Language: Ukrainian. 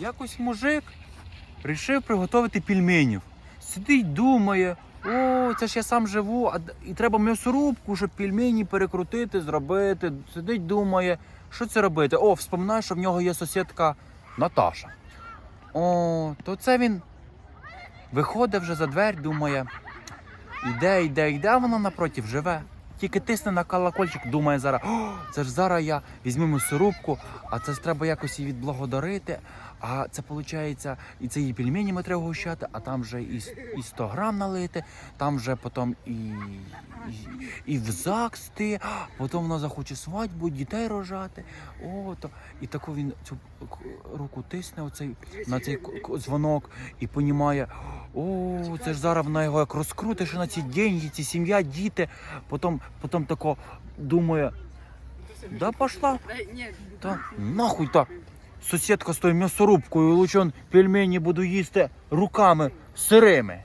якось мужик рішив приготувати пельменів. Сидить, думає, о, це ж я сам живу, а і треба м'ясорубку, щоб пельмені перекрутити, зробити. Сидить, думає, що це робити? О, вспоминає, що в нього є сусідка Наташа. О, то це він виходить вже за двері, думає, іде, йде, йде, вона напротив живе. Тільки тисне на колокольчик, думає зараз, о, це ж зараз я візьму м'ясорубку, а це ж треба якось її відблагодарити. А це виходить, і це її пельменями треба гущати, а там вже і, і 100 грам налити, там вже потім і, і, і в ЗАГС ти, потім вона захоче свадьбу, дітей рожати. О, то. І таку він цю руку тисне оцей, на цей дзвонок і понімає, о, це ж зараз вона його як розкрутить, що на ці деньги, ці сім'я, діти. Потім, потім тако думає, да пошла, та нахуй та. Сусідка з тою м'ясорубкою, лучше он пельмені буду їсти руками сирими.